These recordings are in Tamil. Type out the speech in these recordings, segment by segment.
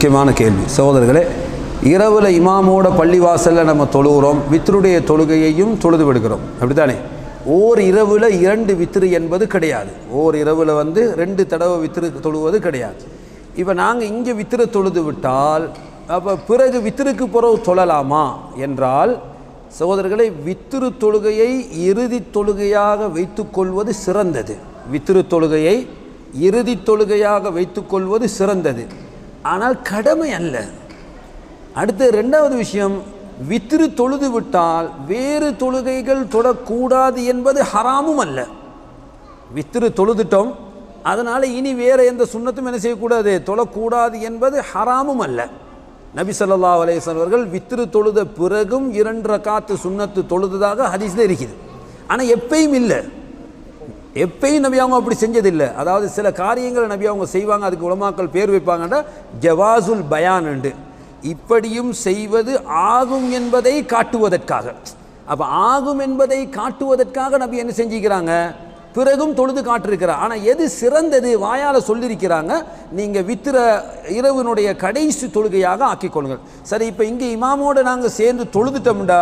முக்கியமான கேள்வி. சகோதரர்களே இரவில் இமாமோட பள்ளிவாசலில் நம்ம தொழுகிறோம் வித்தருடைய தொழுகையையும் தொழுது விடுகிறோம். அப்படித்தானே? ஓர் இரவில் இரண்டு வித்ரு என்பது கிடையாது. ஓர் இரவில் வந்து ரெண்டு தடவை வித்ரு தொழுவது கிடையாது. இப்போ நாங்கள் இங்கே வித்திரு தொழுது விட்டால் அப்போ பிறகு வித்திருக்கு பிறகு தொழலாமா என்றால் சகோதரர்களை வித்திரு தொழுகையை இறுதி தொழுகையாக வைத்துக்கொள்வது சிறந்தது. வித்திரு தொழுகையை இறுதி தொழுகையாக வைத்துக்கொள்வது சிறந்தது. ஆனால் கடமை அல்ல. அடுத்து ரெண்டாவது விஷயம் வித்திரு தொழுது விட்டால் வேறு தொழுகைகள் தொடக்கூடாது என்பது ஹராமும் அல்ல. வித்திரு தொழுதுட்டோம் அதனால் இனி வேறு எந்த சுண்ணத்தும் என்ன செய்யக்கூடாது? தொழக்கூடாது என்பது ஹராமும் அல்ல. நபி சொல்லா அலேசன் அவர்கள் வித்திரு தொழுத பிறகும் இரண்டரை காத்து சுண்ணத்து தொழுததாக ஹதீஸில் இருக்குது. ஆனால் எப்பயும் இல்லை. எப்பயும் நபி அவங்க அப்படி செஞ்சதில்லை. அதாவது சில காரியங்களை நபி அவங்க செய்வாங்க அதுக்கு உலமாக்கள் பேர் வைப்பாங்கன்னா ஜவாசுல் பயான் உண்டு இப்படியும் செய்வது ஆகும் என்பதை காட்டுவதற்காக. அப்போ ஆகும் என்பதை காட்டுவதற்காக நபி என்ன செஞ்சுக்கிறாங்க? பிறகும் தொழுது காட்டிருக்கிறார். ஆனால் எது சிறந்தது வாயால் சொல்லியிருக்கிறாங்க நீங்கள் வித்திர இரவினுடைய கடைசி தொழுகையாக ஆக்கிக்கொள்ளுங்கள் சரி இப்போ இங்கே இமாமோடு நாங்கள் சேர்ந்து தொழுதுட்டோம்டா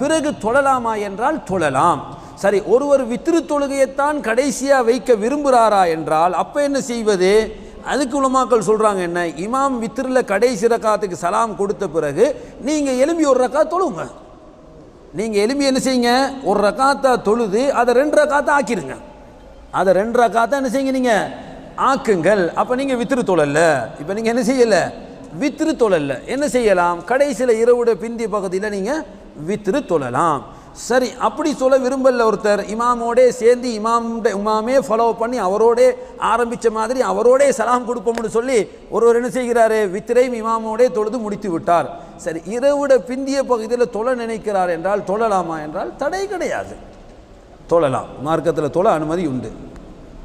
பிறகு தொழலாமா என்றால் தொழலாம். சரி ஒருவர் வித்திரு தொழுகையைத்தான் கடைசியாக வைக்க விரும்புகிறாரா என்றால் அப்போ என்ன செய்வது? அதுக்கு உலமாக்கள் சொல்கிறாங்க என்ன? இமாம் வித்திரில் கடைசி ரக்காத்துக்கு சலாம் கொடுத்த பிறகு நீங்கள் எலும்பி ஒரு ரக்கா தொழுங்க. நீங்கள் எலும்பி என்ன செய்யுங்க? ஒரு ரக்காத்தா தொழுது அதை ரெண்டு ரக்காத்தா ஆக்கிடுங்க அதை ரெண்டு ரக்காத்தா என்ன செய்யுங்க நீங்கள் ஆக்குங்கள். அப்போ நீங்கள் வித்திரு தொழல. இப்போ நீங்கள் என்ன செய்யலை? வித்திரு தொழல. என்ன செய்யலாம்? கடைசியில் இரவுட பிந்தி பகுதியில் நீங்கள் வித்திரு தொழலாம். சரி அப்படி சொல்ல விரும்பல ஒருத்தர். இமாமோடே சேர்ந்து இமாம் இமாமே ஃபாலோ பண்ணி அவரோடே ஆரம்பித்த மாதிரி அவரோடே சலாம் கொடுப்போம்னு சொல்லி ஒருவர் என்ன செய்கிறாரு? வித்திரையும் இமாமோடே தொழுது முடித்து விட்டார். சரி இரவுட பிந்திய பகுதியில் தொழ நினைக்கிறார் என்றால் தொழலாமா என்றால் தடை கிடையாது. தொழலாம். மார்க்கத்தில் தொழ அனுமதி உண்டு.